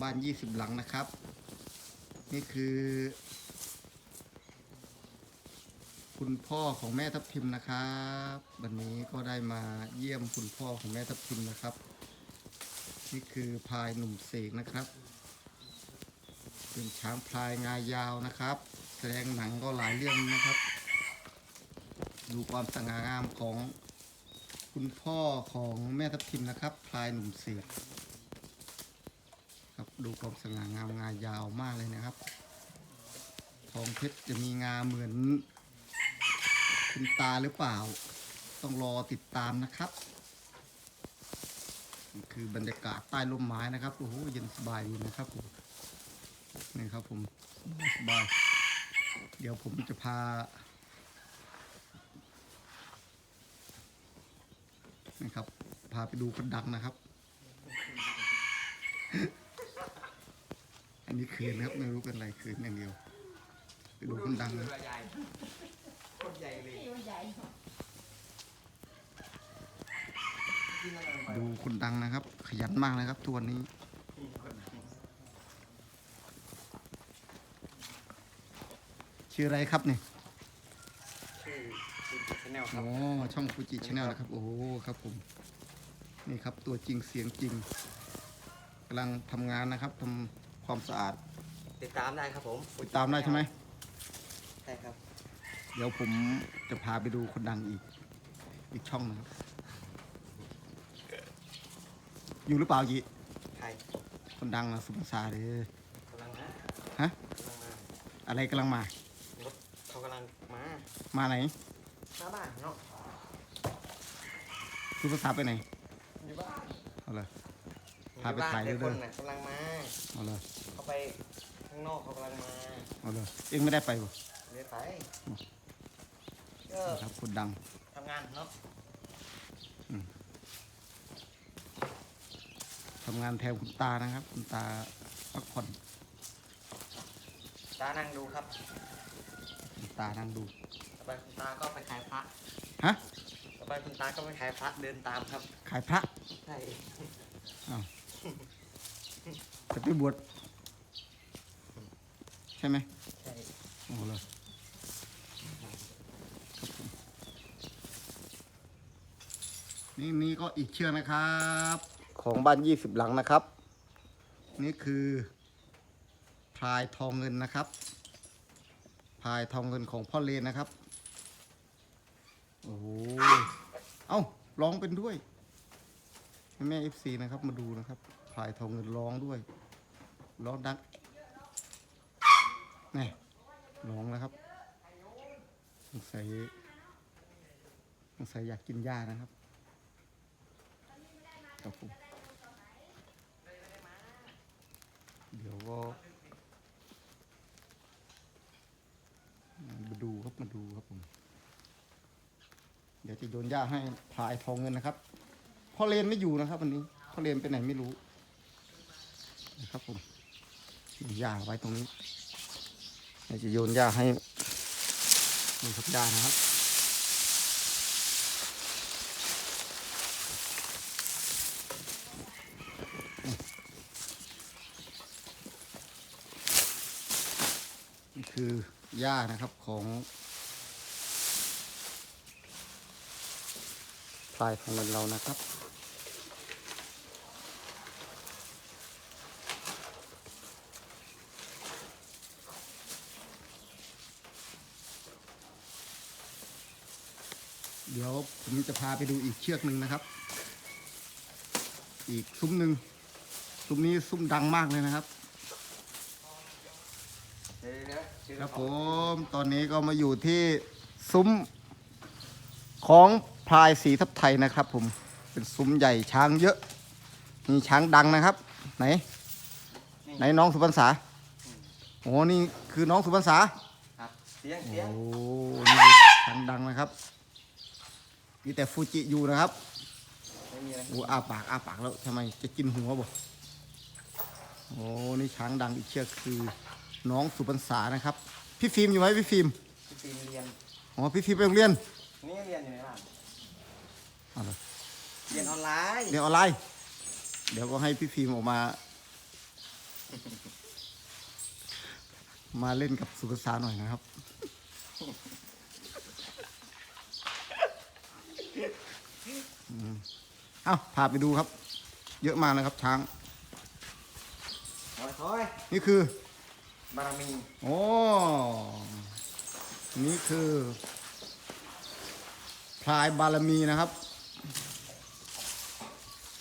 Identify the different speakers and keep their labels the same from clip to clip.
Speaker 1: บ้านยี่สิบหลังนะครับ นี่คือ คุณพ่อของแม่ทับทิมนะครับ วันนี้ก็ได้มาเยี่ยมคุณพ่อของแม่ทับทิมนะครับ นี่คือพายหนุ่มเสกนะครับ เป็นช้างพลายงายาวนะครับ แสดงหนังก็หลายเรื่องนะครับดูความสง่างามของคุณพ่อของแม่ทับทิมนะครับพลายหนุ่มเสก ดูความสง่างามงายาวมากเลยนะครับ ทองเพชรจะมีงาเหมือนคุณตาหรือเปล่า ต้องรอติดตามนะครับนี่คือบรรยากาศใต้ร่มไม้นะครับโอ้โหเย็นสบายดีนะครับผมนี่ครับผมสบายเดี๋ยวผมจะพานะครับ พาไปดูคนดังนะครับ นนี้คืนนะครับไม่รู้เป็นอะไรคืนอย่างเดียวไปดูคนดังนะ
Speaker 2: ตัวใหญ่โคตรใหญ่เลย
Speaker 3: ที่มันใหญ่
Speaker 2: กินอะไรลงไป
Speaker 1: ดูคนดังนะครับ ขยันมากนะครับทุกวันนี้ชื่ออะไรครับเนี่ย
Speaker 2: ชื่อชื่อชาแนลครั
Speaker 1: อ๋
Speaker 2: บ
Speaker 1: อช่องฟูจิชาแนลนะครับ โอ้โห ครับผม นี่ครับ ตัวจริงเสียงจริงกำลังทำงานนะครับทำ ความสะอาด
Speaker 2: ติดตามได้ครับผม
Speaker 1: ติดตามได้ใช่ไหม
Speaker 2: ใช่ครับ
Speaker 1: เดี๋ยวผมจะพาไปดูคนดังอีก อีกช่องนะครับ อยู่หรือเปล่ายี
Speaker 2: ใคร
Speaker 1: คนดังนะสุภาษาเลย
Speaker 2: กำลังมา
Speaker 1: ฮะ
Speaker 2: กำลังมา
Speaker 1: อะไรกำลังมา
Speaker 2: รถเขากำลังมา
Speaker 1: มาไหน
Speaker 2: หน้าบ้านเนาะ
Speaker 1: สุภาษาไปไหน
Speaker 2: อยู่บ้าน
Speaker 1: เอาเลย
Speaker 2: อยู่
Speaker 1: พาไป
Speaker 2: บ้น
Speaker 1: ถ่าย
Speaker 2: แต่
Speaker 1: ด้วย
Speaker 2: คนน่ะกำลังมา
Speaker 1: เอาเลย
Speaker 2: เขาไปข้างนอกเขากำลังมา
Speaker 1: เอาเลยเองไม่ได้ไปบ่
Speaker 2: เรียกไปก็
Speaker 1: ครับคนดัง
Speaker 2: ทำงานเนาะ
Speaker 1: ทำงานแทนคุณตานะครับ คุณตาพักผ่อน
Speaker 2: ตานั่งดูครับ
Speaker 1: คุณตานั่งดู
Speaker 2: ต่อไปคุณตาก็ไปขายพระ
Speaker 1: ฮะ
Speaker 2: ต่อไปคุณตาก็ไปขายพระเดินตามครับ
Speaker 1: ขายพระ
Speaker 2: ใช่
Speaker 1: อ้าว จะไปบวชใช่ไหม
Speaker 2: ใช่
Speaker 1: โอ้เลยครับผมนี่นี่ก็อีกเชือกนะครับ ของบ้านยี่สิบหลังนะครับ นี่คือพลายทองเงินนะครับพลายทองเงินของพ่อเลนนะครับโอ้โหเอ้าร้องเป็นด้วยให้แม่เอฟซีนะครับมาดูนะครับพลายทองเงินร้องด้วย ร้องดังนี่ร้องแล้วครับสงสัยสงสัยอยากกินหญ้านะครับครับผมเดี๋ยวก็มาดูครับมาดูครับผม เดี๋ยวจะโยนหญ้าให้พลายทองเงินนะครับพ่อเลนไม่อยู่นะครับ วันนี้พ่อเลนไปไหนไม่รู้นะครับผม หญ้าไว้ตรงนี้เดี๋ยวจะโยนหญ้าให้นี่ครับหญ้านะครับนี่คือหญ้านะครับของพลายของเงินเรานะครับ เดี๋ยวผมจะพาไปดูอีกเชือกหนึ่งนะครับ อีกซุ้มหนึ่งซุ้มนี้ซุ้มดังมากเลยนะครับ
Speaker 2: เดี๋ยวเดี๋ยวชื่อ
Speaker 1: ครับ
Speaker 2: เขา
Speaker 1: ผมตอนนี้ก็มาอยู่ที่ซุ้มของพลายสีทับไทยนะครับผมเป็นซุ้มใหญ่ช้างเยอะ มีช้างดังนะครับ ไหน ไหนน้องสุพรรษาโอ้นี่คือน้องสุพรรษา
Speaker 2: ครับเสียง
Speaker 1: โอ้
Speaker 2: เสียง
Speaker 1: นี่คือช้างดังนะครับ มีแต่ฟูจิอยู่นะครับ
Speaker 2: ไม่มีอะไร
Speaker 1: โอ้อาปากอาปากแล้วทำไมจะกินหัวบ่โอ้นี่ช้างดังอีกเชือกคือน้องสุพรรษานะครับ พี่ฟิล์มอยู่ไหมพี่ฟิล์ม
Speaker 2: พี่ฟิล์มเรียน
Speaker 1: อ๋อพี่ฟิล์มไปโรงเรียน
Speaker 2: นี่เรียนอยู่ในบ้าน
Speaker 1: เอาเลย
Speaker 2: เรียนออนไลน์
Speaker 1: เรียนออนไลน์ เดี๋ยวก็ให้พี่ฟิล์มออกมา มาเล่นกับสุภาษาหน่อยนะครับ อืม เอ้าพาไปดูครับ เยอะมากนะครับช้าง
Speaker 2: ถอยถอย
Speaker 1: นี่คือ
Speaker 2: บารมี
Speaker 1: โอ้นี่คือพลายบารมีนะครับ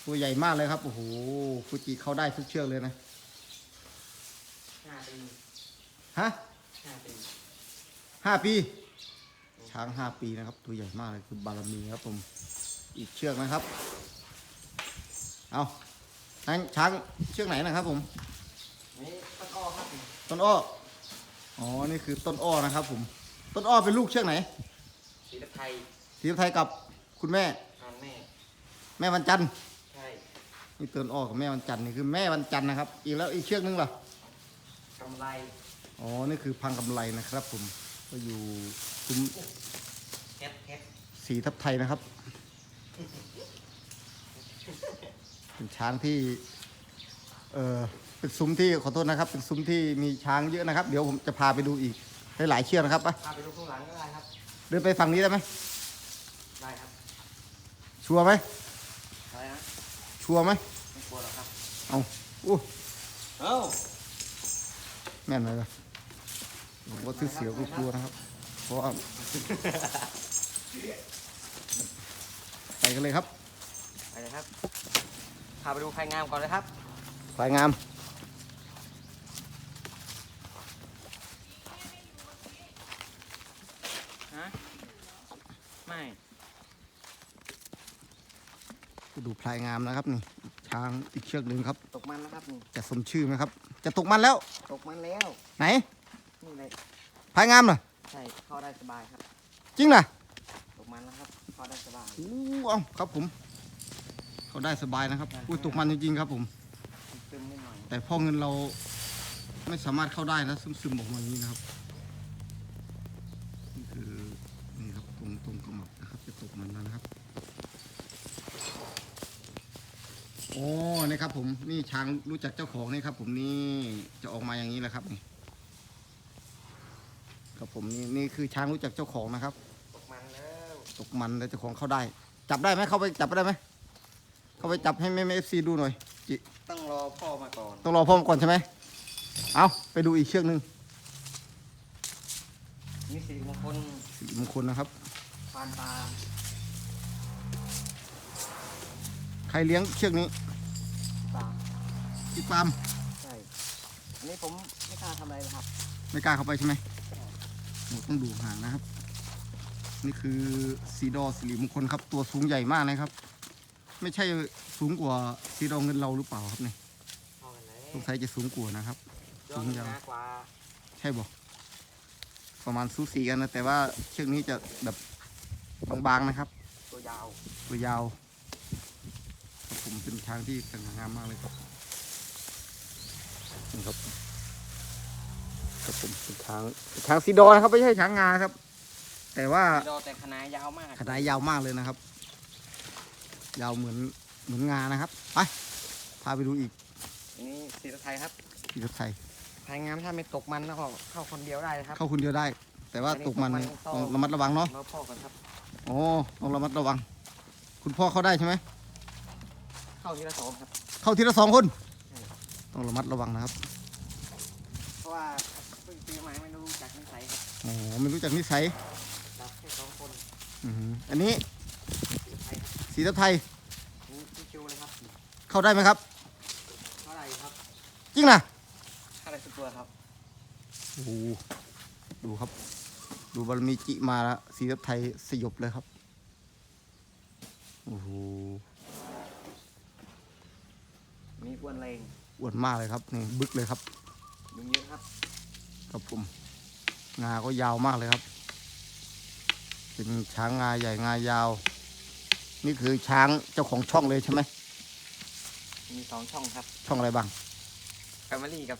Speaker 1: ตัวใหญ่มากเลยครับ โอ้โหฟูจิเข้าได้ทุกเชือกเลยนะ
Speaker 2: ห้าปี
Speaker 1: ฮะ
Speaker 2: ห้าปี
Speaker 1: ห้าปี ช้างห้าปีนะครับ ตัวใหญ่มากเลยคือบารมีครับผม อีกเชือกนะครับ เอาช้างช้างเชือกไหนนะครับผม
Speaker 2: นี่ตะกร้อครับ
Speaker 1: ต้นอ้ออ๋อ นี่คือต้นอ้อนะครับ ผม ต้นอ้อเป็นลูกเชือกไหน
Speaker 2: สีตะไทย
Speaker 1: ทีมไทยกับคุณแม่
Speaker 2: ทานแม่
Speaker 1: แม่วันจันทร์
Speaker 2: ใช่
Speaker 1: นี่ต้นอ้อกับแม่วันจันทร์นี่คือแม่วันจันทร์นะครับ อีกแล้วอีกเชือกนึงล่ะ
Speaker 2: กำไร
Speaker 1: อ๋อ นี่คือพังกำไรนะครับผม ก็อยู่ซุ้ม
Speaker 2: เฮ็ดเฮ็ด
Speaker 1: สีทับไทยนะครับ เป็นช้างที่ เออเป็นซุ้มที่ขอโทษนะครับ เป็นซุ้มที่มีช้างเยอะนะครับ เดี๋ยวผมจะพาไปดูอีกหลายๆเชือกนะครับไป
Speaker 2: พาไปดูข้างหลังก็ได้ครับ
Speaker 1: เดินไปฝั่งนี้ได้ไหม
Speaker 2: ได้ครับ
Speaker 1: ชัวร์ไหม
Speaker 2: อะไรนะ
Speaker 1: ชัวร์ไหม
Speaker 2: ไม่กลัวหรอกครับ
Speaker 1: เอาอู้
Speaker 2: เอ้า
Speaker 1: แม่นเลยล่ะ ผมว่าซื้อเสียวก็กลัวนะครับ เพราะว่าไปกันเลยครับ
Speaker 2: ไปเลยครับ พาไปดูใครงามก่อนเลยครับ
Speaker 1: สายงาม
Speaker 2: ฮะไม่
Speaker 1: ดูพลายงามนะครับนี่ช้างอีกเชือกหนึ่งครับ
Speaker 2: ตกมันแล้วครับนี่
Speaker 1: จะสมชื่อไหมครับ จะตกมันแล้ว
Speaker 2: ตกมันแล้ว
Speaker 1: ไหน
Speaker 2: นี่เลย
Speaker 1: พลายงามเหรอ
Speaker 2: ใช่เข้าได้สบายครับ
Speaker 1: จริงนะ
Speaker 2: ตกมันแล้วครับเข้าได้สบาย
Speaker 1: อู้เอาครับผม เขาได้สบายนะครับอุ้ยตกมันจริงๆครับผม
Speaker 2: ซึมนิดหน่อย
Speaker 1: แต่พ่อเงินเราไม่สามารถเข้าได้นะซึมๆออกมาอย่างนี้นะครับนี่คือนี่ครับตรงตรงกระหมับนะครับ จะตกมันแล้วนะครับโอ้นี่ครับผมนี่ช้างรู้จักเจ้าของนี่ครับ ผมนี่จะออกมาอย่างนี้แหละครับนี่ ครับผมนี่นี่คือช้างรู้จักเจ้าของนะครับ
Speaker 2: ตกมันแล้ว
Speaker 1: ตกมันแล้วเจ้าของเข้าได้ จับได้ไหมเข้าไปจับได้ไหมเข้าไปจับให้แม่เอฟซีดูหน่อยจิ
Speaker 2: ต้องรอพ่อมาก่อน
Speaker 1: ต้องรอพ่อมาก่อนใช่ไหมเอาไปดูอีกเชือกหนึ่ง
Speaker 2: มีสิริมงคล
Speaker 1: สีมงคลนะครับ
Speaker 2: ปานตา
Speaker 1: ใครเลี้ยงเชือกนี้
Speaker 2: ตา
Speaker 1: พี่ปาล์ม
Speaker 2: ใช่ อันนี้ผมไม่กล้าทำอะไรเลยครับ
Speaker 1: ไม่กล้าเข้าไปใช่ไหม โอ้ต้องดูห่างนะครับ นี่คือสีดอสิริมงคลครับ ตัวสูงใหญ่มากนะครับ ไม่ใช่สูงกว่าสีดอเงินเราหรือเปล่าครับเนี่ย
Speaker 2: เข้ากันเลย
Speaker 1: สงสัยจะสูงกว่านะครับ
Speaker 2: ย้อนหนากว่า
Speaker 1: ใช่บอกประมาณสูสีกันนะแต่ว่าเชือกนี้จะแบบบางๆนะครับ
Speaker 2: ตัวยาว
Speaker 1: ตัวยาวครับผมเป็นช้างที่สง่างามมากเลยครับนี่ครับ ครับผมเป็นช้างเป็นช้างสีดอนะครับ ไม่ใช่ช้างงาครับ แต่ว่า
Speaker 2: สีดอแต่ขนายยาวมาก
Speaker 1: ขนาดยาวมากเลยนะครับ ยาวเหมือนเหมือนงานะครับไปพาไปดูอีก
Speaker 2: อันนี้สีตะไทยครับ
Speaker 1: ที่รถไทย
Speaker 2: ภายงามถ้าไม่ตกมันแล้วก็เข้าคนเดียวได้นะครับ
Speaker 1: เข้าคนเดียวได้ แต่ว่าตกมันเนี่ยต้องระมัดระวังเนาะ
Speaker 2: รอพ่อก่อนครับ
Speaker 1: โอ้ต้องระมัดระวัง คุณพ่อเข้าได้ใช่ไหม
Speaker 2: เข้าทีละสองครับ
Speaker 1: เข้าทีละสองคน ต้องระมัดระวังนะครับ
Speaker 2: เพราะว่าเพิ่งปีใหม่ไม่รู้จักนิสัยครับ
Speaker 1: อ๋อ ไม่รู้จักนิสัย
Speaker 2: รับแค่สองคน
Speaker 1: อือหืออันนี้
Speaker 2: สีตะไทยครับ
Speaker 1: สีทับไทย
Speaker 2: นี่ชิวๆเลยครับ
Speaker 1: เข้าได้ไหมครับ
Speaker 2: เท่าไหร่ครับ
Speaker 1: จริงนะ
Speaker 2: เท่าไหร่สุดตัวครับ
Speaker 1: โอ้โหดูครับ ดูบารมีจิมาแล้วสีทับไทยสยบเลยครับโอ้โห
Speaker 2: มีอ้วนเลง
Speaker 1: อ้วนมากเลยครับนี่บึกเลยครับ
Speaker 2: มีเยอะครับ
Speaker 1: ครับผม งาก็ยาวมากเลยครับ เป็นช้างงาใหญ่งายาว นี่คือช้างเจ้าของช่องเลยใช่ไหม
Speaker 2: มีสองช่องครับ
Speaker 1: ช่องอะไรบ้าง
Speaker 2: แฟมิลี่กับ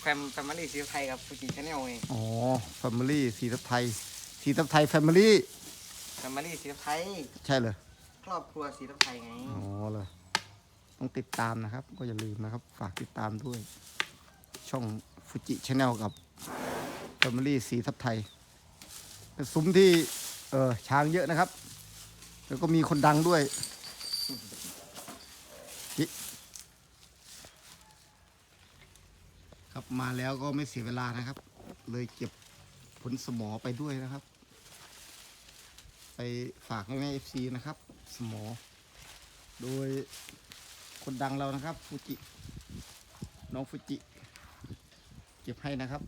Speaker 2: แฟมแฟมิลี่สีไทยกับฟูจิชาแนลเอง
Speaker 1: อ๋อแฟมิลี่สีทับไทยสีทับไทยแฟมิลี่
Speaker 2: แฟมิลี่สีไทย
Speaker 1: ใช่เลย
Speaker 2: ครอบครัวสีไทยไง
Speaker 1: อ๋อเลยต้องติดตามนะครับ ก็อย่าลืมนะครับ ฝากติดตามด้วย ช่องฟูจิชาแนลกับ f ฟมิลี่สีทับไทยซุ้มที่เออช้างเยอะนะครับ แล้วก็มีคนดังด้วยครับมาแล้วก็ไม่เสียเวลานะครับ เลยเก็บผลสมอไปด้วยนะครับ ไปฝากให้แม่เอฟซีนะครับ สมอ โดยคนดังเรานะครับ ฟูจิ น้องฟูจิ เก็บให้นะครับ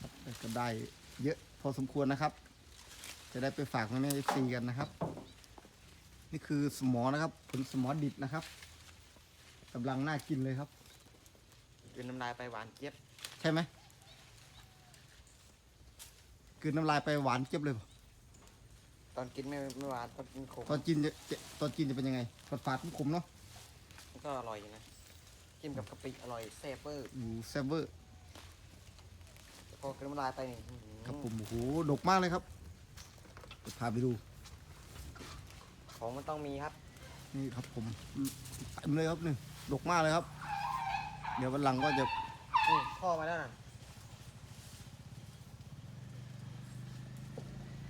Speaker 1: ครับแล้ว ก็ได้เยอะพอสมควรนะครับ จะได้ไปฝากแม่แม่ซีกันนะครับ นี่คือสมอนะครับผลสมอดิบนะครับกำลังน่ากินเลยครับ
Speaker 2: กินน้ำลายไปหวานเจี๊ยบ
Speaker 1: ใช่ไหมคือน้ำลายไปหวานเจี๊ยบเลยบ่
Speaker 2: ตอนกินไม่ไม่หวานตอนกินขม
Speaker 1: ตอนกินจะจะตอนกินจะเป็นยังไงฝาดฝาดๆขมๆเนาะ
Speaker 2: มันก็อร่อยอยู่นะกินกับกะปิอร่อยแซ่บเวอร์
Speaker 1: อูแซ่บเวอร์
Speaker 2: พอกินน้ำลายไปนี่อื้อหือ
Speaker 1: ครับผมโอ้โหดกมากเลยครับเดี๋ยวพาไปดู
Speaker 2: ของมันต้องมีครับ
Speaker 1: นี่ครับผมเต็มเลยครับนี่ดกมากเลยครับ เดี๋ยววันหลังก็จะ
Speaker 2: นี่พ่อมาแล้วน่ะ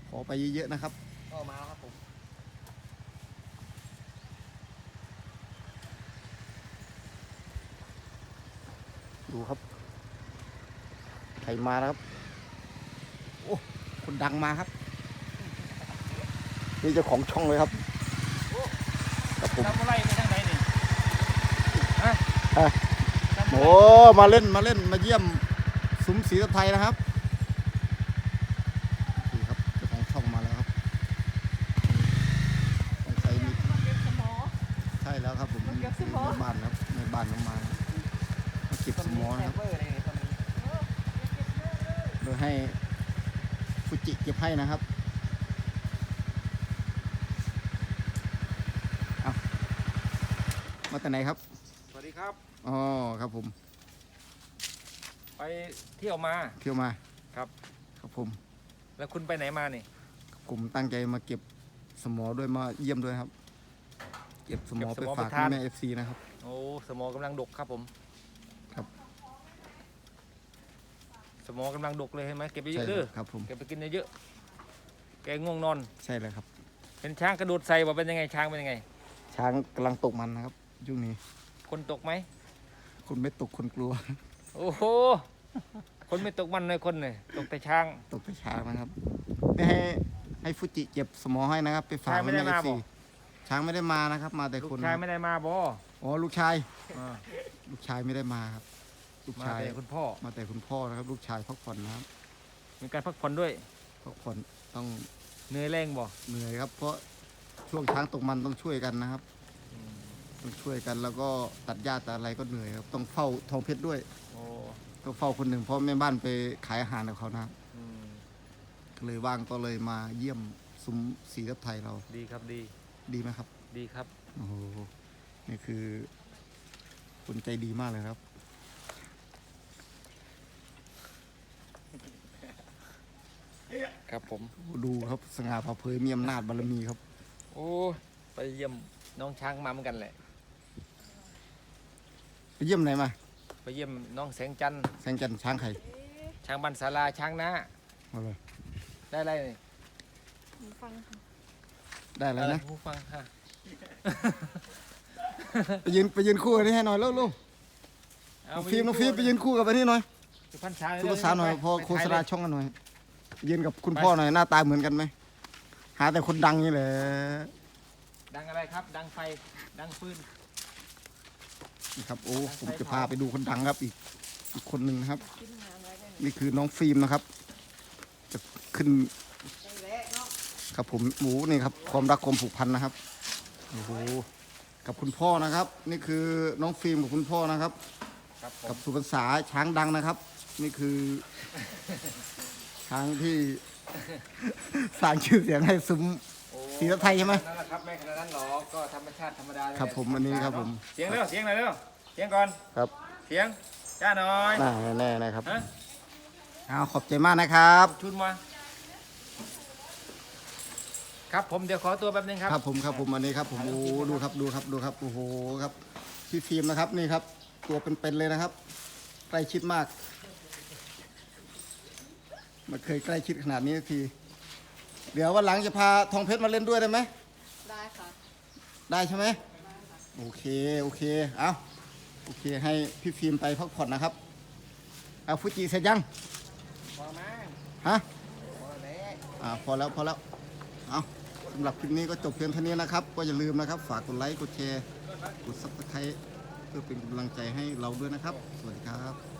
Speaker 1: ขอไปเยอะๆนะครับ
Speaker 2: พ่อมาแล้วครับผม
Speaker 1: ดูครับ ใครมาแล้วครับ โอ้คนดังมาครับ นี่เจ้าของช่องเลยครับครับผม
Speaker 3: ทำอะไรไปทางไหนนี่
Speaker 1: อะ
Speaker 3: ทำอะไร
Speaker 1: โอ้มาเล่นมาเล่นมาเยี่ยมซุ้มสีตะไทยนะครับนี่ครับเจ้าของช่องมาแล้วครับต้องใส่มิกใช่แล้วครับผมนี่คือแม่บ้านครับแม่บ้านลงมามาเก็บสมอ
Speaker 2: แซ่
Speaker 1: นะครับ
Speaker 2: บเวอร์เลยตอนนี้
Speaker 1: โดยให้ฟูจิ เก็บให้นะครับเอามาแต่ไหนครับ
Speaker 3: สวัสดีครับ
Speaker 1: อ๋อครับผม
Speaker 3: ไปเที่ยวมา
Speaker 1: เที่ยวมา
Speaker 3: ครับ
Speaker 1: ครับผม
Speaker 3: แล้วคุณไปไหนมานี่
Speaker 1: ผมตั้งใจมาเก็บสมอด้วยมาเยี่ยมด้วยครับ เก็บสมอ
Speaker 3: เก็
Speaker 1: ไป
Speaker 3: บสมอ
Speaker 1: ฝาก
Speaker 3: ไปทาน
Speaker 1: แม่เอฟซีนะครับ
Speaker 3: โอ้สมอกำลังดกครับผม
Speaker 1: ครับ
Speaker 3: สมอกำลังดกเลยเห็นไหมเก็บไปเย
Speaker 1: ใช่
Speaker 3: อะ
Speaker 1: เล
Speaker 3: เด้อย
Speaker 1: ครับผม
Speaker 3: เก็บไปกินเยอะๆแกง่วงนอน
Speaker 1: ใช่เลยครับ
Speaker 3: เห็นช้างกระโดดใส่ว่าเป็นยังไงช้างเป็นยังไง
Speaker 1: ช้างกำลังตกมันนะครับช่วงนี้
Speaker 3: คนตกไหม
Speaker 1: คนไม่ตกคนกลัว
Speaker 3: โอ้โหคนไม่ตกมันเลยคนเลยตกแต่ช้าง
Speaker 1: ตกไปช้างนะครับนี่ให้ให้ฟูจิเก็บสมอให้นะครับ ไปฝาก
Speaker 3: ช้างไม่
Speaker 1: แม่
Speaker 3: ได้
Speaker 1: เอ
Speaker 3: มา
Speaker 1: ฟซี
Speaker 3: บอก
Speaker 1: ช้างไม่ได้มานะครับ มาแต่
Speaker 3: ลูก
Speaker 1: คน
Speaker 3: ชาย
Speaker 1: นะครับ
Speaker 3: ไม่ได้มาบ่
Speaker 1: อ๋อลูกชาย
Speaker 3: อ่า
Speaker 1: ลูกชายไม่ได้มาครับ ลูก
Speaker 3: มา
Speaker 1: ชาย
Speaker 3: แต่คุณพ่อ
Speaker 1: มาแต่คุณพ่อนะครับ ลูกชายพักผ่อนนะครับ
Speaker 3: มีการพักผ่อนด้วย
Speaker 1: พักผ่อนต้อง
Speaker 3: เหนื่อยแรงบ่
Speaker 1: เหนื่อยครับ เพราะช่วงช้างตกมันต้องช่วยกันนะครับต้องช่วยกันแล้วก็ตัดหญ้าตัดอะไรก็เหนื่อยครับต้องเฝ้าทองเพชรด้วย
Speaker 3: โอ้
Speaker 1: ต้องเฝ้าคนหนึ่งเพราะแม่บ้านไปขายอาหารกับเขานะครับ
Speaker 3: อืม
Speaker 1: ก็เลยว่างก็เลยมาเยี่ยมซุ้มสีทับไทยเรา
Speaker 3: ดีครับดี
Speaker 1: ดีไหมครับ
Speaker 3: ดีครับ
Speaker 1: โอ้โหนี่คือคนใจดีมากเลยครับ
Speaker 3: ครับผม
Speaker 1: ดูครับสง่าผ่าเผยมีอำนาจบารมีครับ
Speaker 3: โอ้ยไปเยี่ยมน้องช้างมาเหมือนกันแหละ
Speaker 1: ไปเยี่ยมไหนมา
Speaker 3: ไปเยี่ยมน้องแสงจันทร์
Speaker 1: แสงจันทร์ช้างไข่
Speaker 3: ช้างบันศาลาช้างนา
Speaker 1: มาเลย
Speaker 3: ได้อะไรนี่
Speaker 4: ฟังค่ะ
Speaker 1: ได้แล้วนะ
Speaker 3: ผู้ฟังค่ะ
Speaker 1: ไปยืนไปยืนคู่กันนี่ให้หน่อยเร็วๆน้องฟิล์มน้องฟิล์มไปยืนคู่กับอันนี้หน่อย
Speaker 3: สุพรรณช้าง
Speaker 1: สุภาษาหน่อย
Speaker 3: ไป
Speaker 1: พอ
Speaker 3: ไป
Speaker 1: โฆษณา
Speaker 3: ถ่ยเลย
Speaker 1: ช่องกันหน่อย ยืนกับคุณพ่อหน่อยหน้าตาเหมือนกันไหมหาแต่คนดังนี่แหละ
Speaker 3: ดังอะไรครับ ดังไฟดังฟืน
Speaker 1: นี่ครับโอ้ผมจะพาไปดูคนดังครับอีกอีกคนหนึ่งนะครับ
Speaker 4: กินงานไว้ได้
Speaker 1: นี่คือน้องฟิล์มนะครับ จะขึ้น ครับผมหมูนี่ครับ ความรักความผูกพันนะครับโอ้โหกับคุณพ่อนะครับ นี่คือน้องฟิล์มกับคุณพ่อนะครับ
Speaker 3: ครับผ
Speaker 1: กั
Speaker 3: ม
Speaker 1: บสุพรรษาช้างดังนะครับ นี่คือ ช้างที่ สร้างชื่อเสียงให้ซุ้ม
Speaker 3: โอ้
Speaker 1: ศรีรัตน์ไทยใช่ไหม
Speaker 3: นั่นแหละครับไม่ขนาดนั้นหรอกก็ธรรมชาติธรรมดาเลย
Speaker 1: ครับผมอันนี้ครับผม
Speaker 3: เสียงเร็วเสียงหน่อยเร็วเสียงก่อน
Speaker 1: ครับ
Speaker 3: เสียงจ้าหน่อย
Speaker 1: น่าแน่ๆนะครับ
Speaker 3: ฮะ
Speaker 1: เอาขอบใจมากนะครับ
Speaker 3: ชุนมาครับผมเดี๋ยวขอตัวแป๊บนึงครับ
Speaker 1: ครับผมครับผมอันนี้ครับผมโอ้ดูครับดูครับดูครับโอ้โหครับพี่ฟิล์มนะครับนี่ครับ ตัวเป็นๆเลยนะครับใกล้ชิดมาก ไมันเคยใกล้ชิดขนาดนี้สักที เดี๋ยววันหลังจะพาทองเพชรมาเล่นด้วยได้ไหม
Speaker 4: ได้ค่ะ
Speaker 1: ได้ใช่ไหมโอเค โอเค เอาโอเค ให้พี่ฟิล์มไปพักผ่อนนะครับ เอาฟูจิเสร็จยัง
Speaker 2: พอมา
Speaker 1: ฮะ
Speaker 2: พอแล้ว
Speaker 1: อ่า พอแล้ว พอแล้ว เอาสำหรับคลิปนี้ก็จบเพียงเท่านี้นะครับ ก็อย่าลืมนะครับ ฝากกดไลค์ กดแชร์ กดซับสไครต์เพื่อเป็นกำลังใจให้เราด้วยนะครับ สวัสดีครับ